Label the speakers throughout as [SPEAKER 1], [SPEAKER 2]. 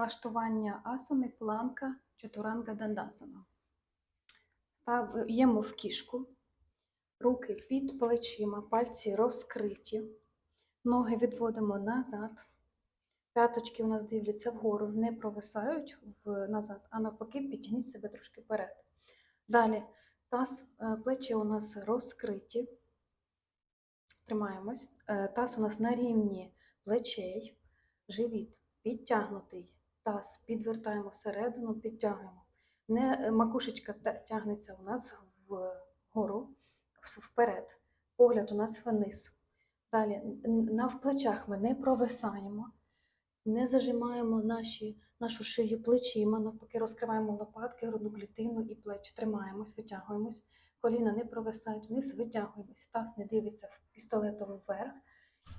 [SPEAKER 1] Влаштування асани, планка, чатуранга дандасана. Стаємо в кішку, руки під плечима, пальці розкриті, ноги відводимо назад. П'яточки у нас дивляться вгору, не провисають назад, а навпаки, підтягніть себе трошки вперед. Далі таз, е, плечі у нас розкриті. Тримаємось. Е, Таз у нас на рівні плечей, живіт підтягнутий. Таз підвертаємо всередину, підтягуємо. Не е, макушечка тягнеться у нас вгору, вперед. Погляд у нас вниз. Далі на в плечах ми не провисаємо, не зажимаємо наші, нашу шию плечима, навпаки, розкриваємо лопатки, грудну клітину і плечі. Тримаємось, витягуємось. Коліна не провисають вниз, витягуємось. Таз не дивиться пістолетом вверх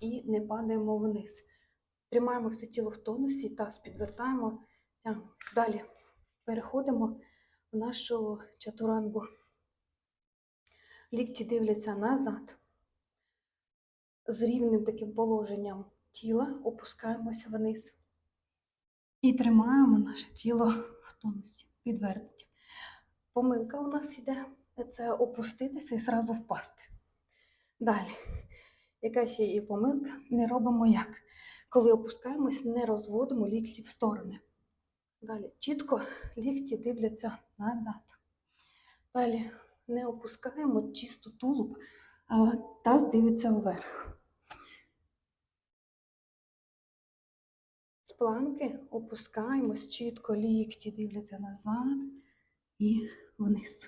[SPEAKER 1] і не падаємо вниз. Тримаємо все тіло в тонусі, таз підвертаємо. Далі переходимо в нашу чатурангу. Лікті дивляться назад. З рівним таким положенням тіла опускаємося вниз. І тримаємо наше тіло в тонусі, підвернуті. Помилка у нас іде це опуститися і зразу впасти. Далі, яка ще є помилка? Не робимо як. Коли опускаємось, не розводимо лікті в сторони. Далі чітко лікті дивляться назад. Далі не опускаємо чисто тулуб, а таз дивиться вверх. З планки опускаємось чітко, лікті дивляться назад і вниз.